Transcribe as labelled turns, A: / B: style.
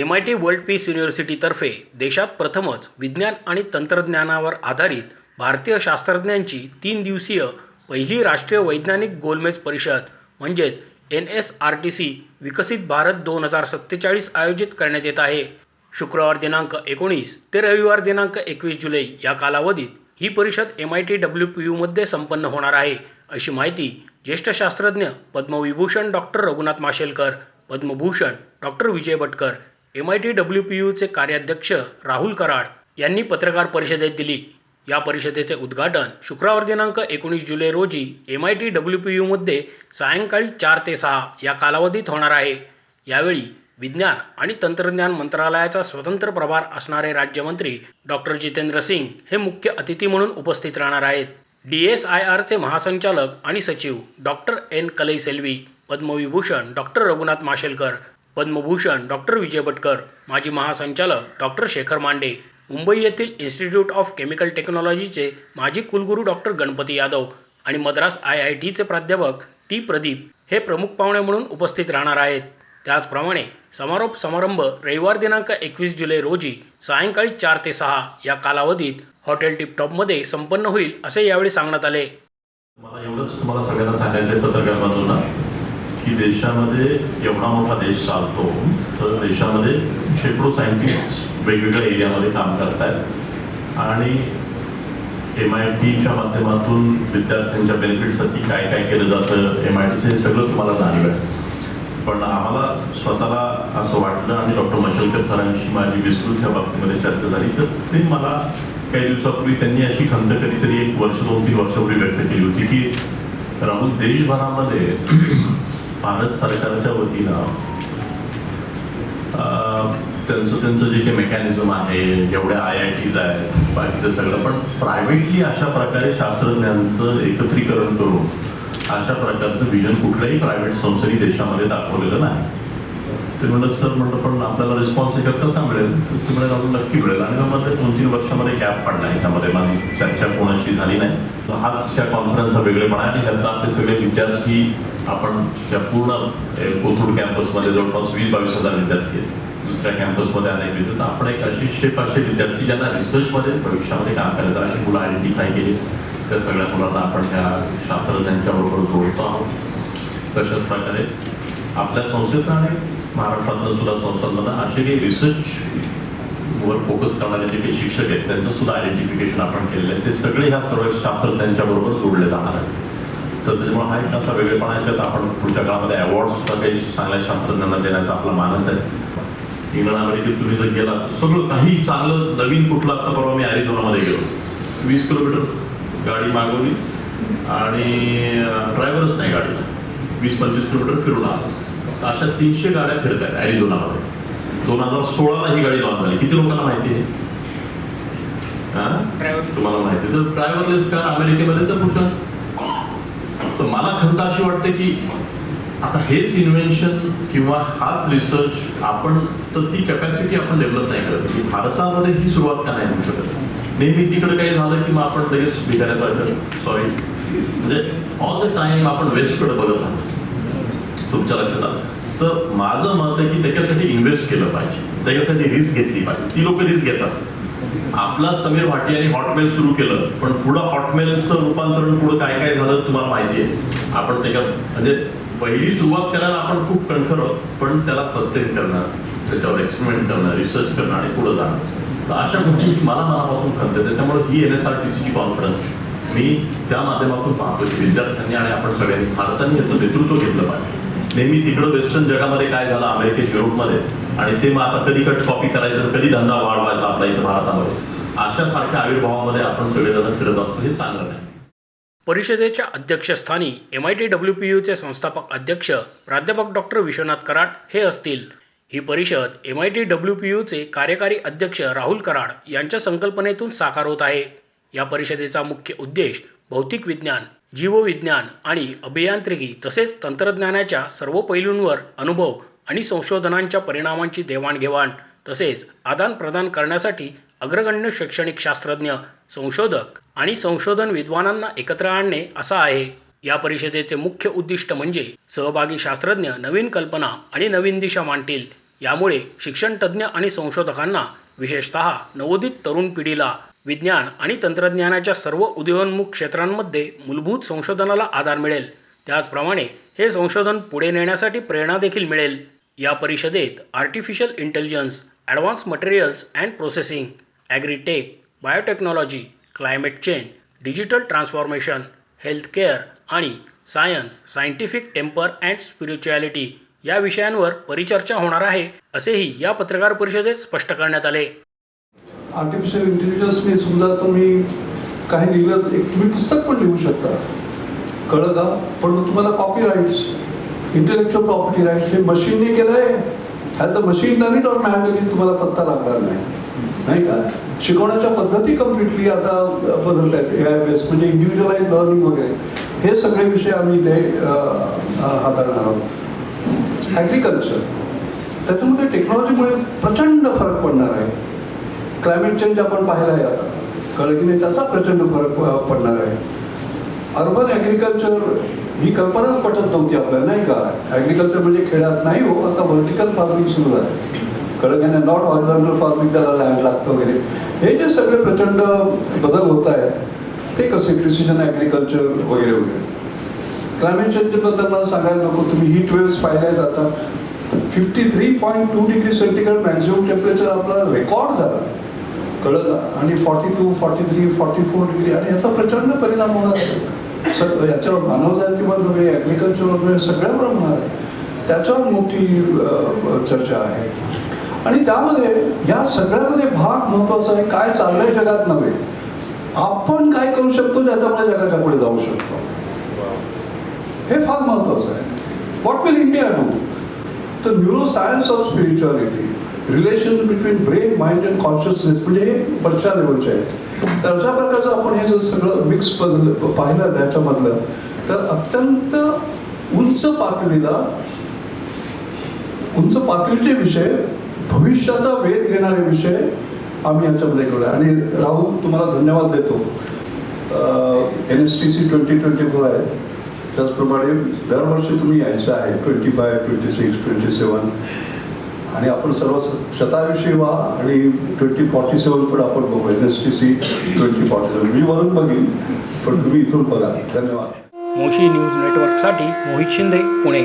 A: M I T world peace युनिव्हर्सिटीतर्फे देशात प्रथमच विज्ञान आणि तंत्रज्ञानावर आधारित भारतीय शास्त्रज्ञांची तीन दिवसीय पहिली राष्ट्रीय वैज्ञानिक गोलमेज परिषद म्हणजेच N S R T C विकसित भारत दोन हजार सत्तेचाळीस आयोजित करण्यात येत आहे. शुक्रवार दिनांक एकोणीस ते रविवार दिनांक एकवीस जुलै या कालावधीत ही परिषद M I T W P यूमध्ये संपन्न होणार आहे अशी माहिती ज्येष्ठ शास्त्रज्ञ Padma Vibhushan doctor Raghunath Mashelkar Padma Bhushan doctor Vijay Bhatkar M I T W P यूचे कार्याध्यक्ष राहुल कराड यांनी पत्रकार परिषदेत दिली. या परिषदेचे उद्घाटन शुक्रवार दिनांक एकोणीस जुलै रोजी M I T W P यूमध्ये सायंकाळी चार ते सहा या कालावधीत होणार आहे. यावेळी विज्ञान आणि तंत्रज्ञान मंत्रालयाचा स्वतंत्र प्रभार असणारे राज्यमंत्री डॉक्टर जितेंद्र सिंग हे मुख्य अतिथी म्हणून उपस्थित राहणार आहेत. डी एस आय आरचे महासंचालक आणि सचिव doctor N. Kalai Selvi Padma Vibhushan doctor Raghunath Mashelkar Padma Bhushan doctor Vijay Bhatkar माजी महासंचालक डॉक्टर शेखर मांडे मुंबई येथील इन्स्टिट्यूट ऑफ केमिकल टेक्नॉलॉजीचे माजी कुलगुरू डॉक्टर गणपती यादव आणि मद्रास आय आय टीचे प्राध्यापक टी. प्रदीप हे प्रमुख पाहुणे म्हणून उपस्थित राहणार आहेत. त्याचप्रमाणे समारोप समारंभ रविवार दिनांक एकवीस जुलै रोजी सायंकाळी चार ते सहा या कालावधीत हॉटेल टिपटॉपमध्ये संपन्न होईल असे यावेळी सांगण्यात आले.
B: मला एवढंच तुम्हाला सगळ्यांना सांगायचं पत्रकार बांधवांना की देशामध्ये एवढा मोठा देश चालतो तर देशामध्ये शेकडो सायंटिस्ट वेगवेगळ्या एरियामध्ये काम करत आहेत आणि एम आय टीच्या माध्यमातून विद्यार्थ्यांच्या बेनिफिटसाठी काय काय केलं जातं एम आय टीचं हे सगळं तुम्हाला जाणीव आहे. पण आम्हाला स्वतःला असं वाटलं आणि डॉक्टर मशलकर सरांशी माझी विस्तृत या बाबतीमध्ये चर्चा झाली तर ते मला काही दिवसापूर्वी त्यांनी अशी खंत कधीतरी एक वर्ष दोन तीन वर्षापूर्वी व्यक्त केली होती की राहुल देशभरामध्ये भारत सरकारच्या वतीनं त्यांचं त्यांचं जे काही मेकॅनिझम आहे जेवढ्या आय आय टीज आहेत बाकीचं सगळं पण प्रायव्हेटली अशा प्रकारे शास्त्रज्ञांचं एकत्रीकरण करून अशा प्रकारचं विजन कुठल्याही प्रायव्हेट संस्थेने देशामध्ये दाखवलेलं नाही. ते म्हणलं सर म्हणलं पण आपल्याला रिस्पॉन्स याच्यात कसा मिळेल? तर ते म्हणाले अजून नक्की मिळेल. आणि मग ते दोन तीन वर्षामध्ये गॅप पडला याच्यामध्ये माझी चर्चा कोणाशी झाली नाही. हाच त्या कॉन्फरन्सचा वेगळेपणा आणि त्यातनं आपले सगळे विद्यार्थी आपण त्या पूर्ण कोथरूड कॅम्पसमध्ये जवळपास वीस बावीस हजार विद्यार्थी आहेत. दुसऱ्या कॅम्पसमध्ये अनेक विद्यार्थी आपण एक अशी पाचशे विद्यार्थी ज्यांना रिसर्चमध्ये भविष्यामध्ये काम करायचं अशी मुलं आयडेंटिफाय केली. त्या सगळ्या मुलांना आपण ह्या शास्त्रज्ञांच्या बरोबर जोडतो आहोत. तशाच प्रकारे आपल्या संस्थेत आणि महाराष्ट्रातलं सुद्धा संस्थांना असे काही रिसर्च वर फोकस करणारे जे काही शिक्षक आहेत त्यांचं सुद्धा आयडेंटिफिकेशन आपण केलेलं आहे. ते सगळे ह्या सर्व शास्त्रज्ञांच्या बरोबर जोडले जाणार आहेत. तर त्याच्यामुळे हा एक असा वेगळेपणा आहे त्यात आपण पुढच्या काळामध्ये अवॉर्ड सुद्धा काही चांगल्या शास्त्रज्ञांना देण्याचा आपला मानस आहे. इंग्लंड अमेरिकेत तुम्ही जर गेला सगळं काही चांगलं नवीन कुठलं आता परवा मी अरिझोनामध्ये गेलो. वीस किलोमीटर गाडी मागवली आणि ड्रायव्हरच नाही गाडीला. वीस पंचवीस किलोमीटर फिरून आलो. अशा तीनशे गाड्या फिरत आहेत ॲरिझोनामध्ये दोन हजार सोळाला ही गाडी लॉन्च झाली. किती लोकांना माहिती आहे? हा? तुम्हाला माहिती. तर ड्रायव्हरलेस कार अमेरिकेमध्ये तर तर मला खंत अशी वाटते की आता हेच इन्व्हेन्शन किंवा हाच रिसर्च आपण तर ती कॅपॅसिटी आपण डेव्हलप नाही करत. की भारतामध्ये ही सुरुवात का नाही होऊ शकत? नेहमी तिकडे काही झालं की मग आपण लगेच बिघायला वाटतं सॉरी म्हणजे ऑल द टाइम आपण वेस्टकडे बघत आहोत तुमच्या लक्षात आलं? तर माझं मत आहे की त्याच्यासाठी इन्व्हेस्ट केलं पाहिजे. त्याच्यासाठी रिस्क घेतली पाहिजे. ती लोक रिस्क घेतात. आपला समीर भाटी यांनी हॉटमेल सुरू केलं पण पुढं हॉटमेलचं रूपांतरण पुढं काय काय झालं तुम्हाला माहिती आहे आपण त्याच्यात म्हणजे पहिली सुरुवात करायला आपण खूप कणखर पण त्याला सस्टेन करणार त्याच्यावर एक्सपेरिमेंट करणं रिसर्च करणं आणि पुढे जाणार. तर अशा गोष्टी मला मनापासून खंत त्याच्यामुळे ही एन एस आर टी सीची कॉन्फरन्स मी त्या माध्यमातून पाहतो की विद्यार्थ्यांनी आणि आपण सगळ्यांनी भारताने याचं नेतृत्व घेतलं पाहिजे. नेहमी तिकडं वेस्टर्न जगामध्ये काय झालं अमेरिकेत युरोपमध्ये आणि ते मग आता कधी कट कॉपी करायचं कधी धंदा वाढवायचा आपल्या इथं भारतामध्ये. अशा सारख्या आविर्भावामध्ये आपण सगळेजण फिरत असतो हे चांगलं नाही.
A: परिषदेच्या अध्यक्षस्थानी M I T W P यूचे संस्थापक अध्यक्ष प्राध्यापक डॉक्टर विश्वनाथ कराड हे असतील. ही परिषद M I T W P यूचे कार्यकारी अध्यक्ष राहुल कराड यांच्या संकल्पनेतून साकार होत आहे. या परिषदेचा मुख्य उद्देश भौतिक विज्ञान जीवविज्ञान आणि अभियांत्रिकी तसेच तंत्रज्ञानाच्या सर्व पैलूंवर अनुभव आणि संशोधनांच्या परिणामांची देवाणघेवाण तसेच आदानप्रदान करण्यासाठी अग्रगण्य शैक्षणिक शास्त्रज्ञ संशोधक आणि संशोधन विद्वानांना एकत्र आणणे असा आहे. या परिषदेचे मुख्य उद्दिष्ट म्हणजे सहभागी शास्त्रज्ञ नवीन कल्पना आणि नवीन दिशा मांडतील. यामुळे शिक्षणतज्ज्ञ आणि संशोधकांना विशेषतः नवोदित तरुण पिढीला विज्ञान आणि तंत्रज्ञानाच्या सर्व उदयोन्मुख क्षेत्रांमध्ये मूलभूत संशोधनाला आधार मिळेल. त्याचप्रमाणे हे संशोधन पुढे नेण्यासाठी प्रेरणा देखील मिळेल. या परिषदेत artificial intelligence advance materials and processing agritech biotechnology climate change digital transformation healthcare आणि science scientific temper and spirituality या विषयांवर परिचर्चा होणार आहे असेही या पत्रकार परिषदेत स्पष्ट करण्यात आले.
C: आर्टिफिशियल इंटेलिजन्सने सुद्धा तुम्ही काही लिहिलं एक तुम्ही पुस्तक पण लिहू शकता. कळलं का? पण तुम्हाला copy rights intellectual property rights हे मशीनने केलंय. आता मशीन नवीन डॉट मॅन्युअली तुम्हाला पत्ता लागणार नाही. नाही का? शिकवण्याच्या पद्धती कम्प्लिटली आता बदलत आहेत ए आय बेस म्हणजे इंडिव्हिज्युअलाइज लर्निंग वगैरे. हे सगळे विषय आम्ही ते हाताळणार आहोत. ॲग्रिकल्चर त्याच्यामध्ये टेक्नॉलॉजीमुळे प्रचंड फरक पडणार आहे. क्लायमेट चेंज आपण पाहिला आहे आता. कळकीने त्याचा प्रचंड फरक पडणार आहे. अर्बन ॲग्रिकल्चर ही कल्पनाच पटत नव्हती आपल्याला नाही का? ॲग्रिकल्चर म्हणजे खेड्यात नाही हो आता व्हर्टिकल फार्मिंग सुरू आहे कळलं नॉट हॉरिझॉन्टल फार्मिंग त्याला लँड लागतं वगैरे. हे जे सगळे प्रचंड बदल होत आहेत ते कसे प्रिसिजन ॲग्रिकल्चर वगैरे वगैरे क्लायमेट चेंजबद्दल मला सांगायला नको तुम्ही हीट वेव्स पाहिल्या जातात fifty three point two degree centigrade maximum temperature आपला रेकॉर्ड झाला. कळलं? आणि forty two forty three forty four degree. आणि याचा प्रचंड परिणाम होणार आहे. सग याच्यावर मानवजातीवर नव्हे ॲग्रिकल्चरवर नव्हे सगळ्यावर होणार आहे. त्याच्यावर मोठी चर्चा आहे. आणि त्यामध्ये या सगळ्यामध्ये भाग महत्त्वाचा आहे काय चाललंय जगात नव्हे. आपण काय करू शकतो ज्याच्यामुळे जगाच्या पुढे जाऊ शकतो. हे फार महत्वाचं आहे. व्हॉट विल इंडिया डू तर neuro science of spirituality relation between brain mind and consciousness म्हणजे हे वरच्या लेवलचे आहे तर अशा प्रकारचं आपण हे जर सगळं मिक्स पाहिलं त्याच्यामधलं तर अत्यंत उंच पातळीला उंच पातळीचे विषय भविष्याचा वेध घेणारे विषय आम्ही याच्यामध्ये करूया आणि राहुल तुम्हाला धन्यवाद देतो. N S T C twenty twenty four आहे. त्याचप्रमाणे दरवर्षी तुम्ही यायचं आहे twenty five twenty six twenty seven आणि आपण सर्व शताविषयी व्हा आणि ट्वेंटी फॉर्टी सेवन पण आपण बघू. N S T C twenty forty seven मी वरून बघीन पण तुम्ही इथून बघा. धन्यवाद.
A: मोशी न्यूज नेटवर्कसाठी मोहित शिंदे पुणे.